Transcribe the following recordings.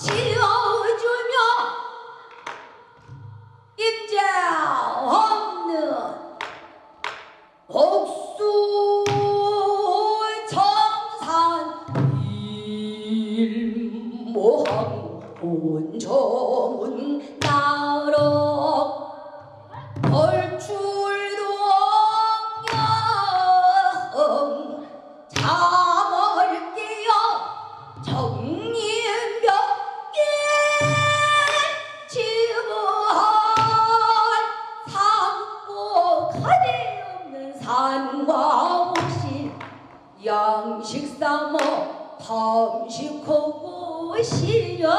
지어주며 임자 없는 복수 청산 일무한 본전 나로 양식 삼어 밤식하고 실려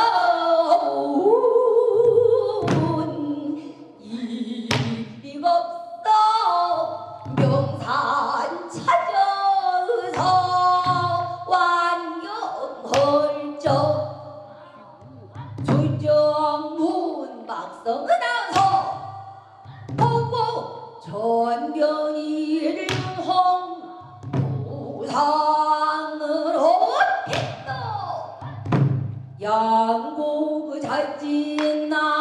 양곡 잣진 나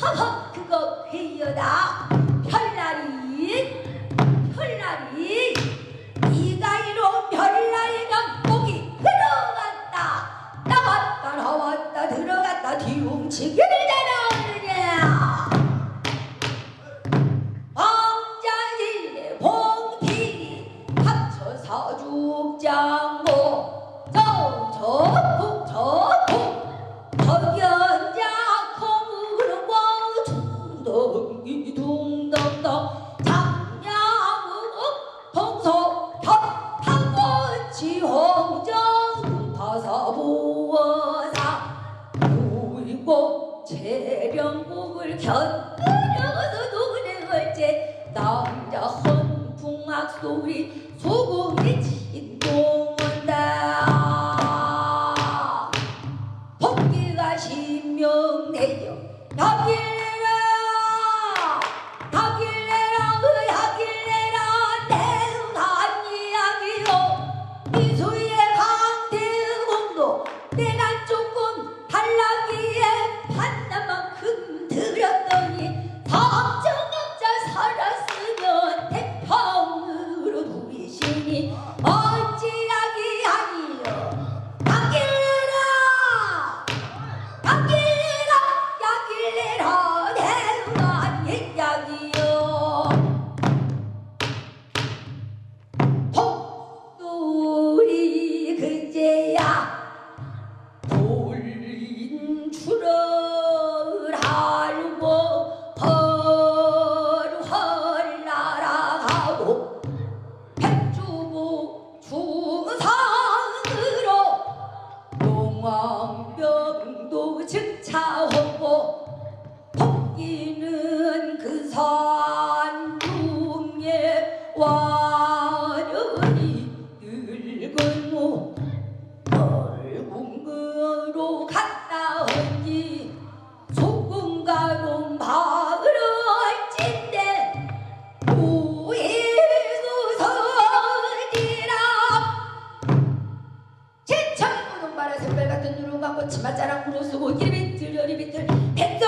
허허 그거 회여다. 별나리 별나리 네가 이로 별나리가 목이 들어갔다. 나왔다 나왔다 들어갔다. 뒤움치기를 잘하느냐. 왕자일에 봉필이 합쳐 서죽자. 곁바라고서 노래 걸제 남자 헌풍악 소리 소고 그러시고 예배 드려 예배 드려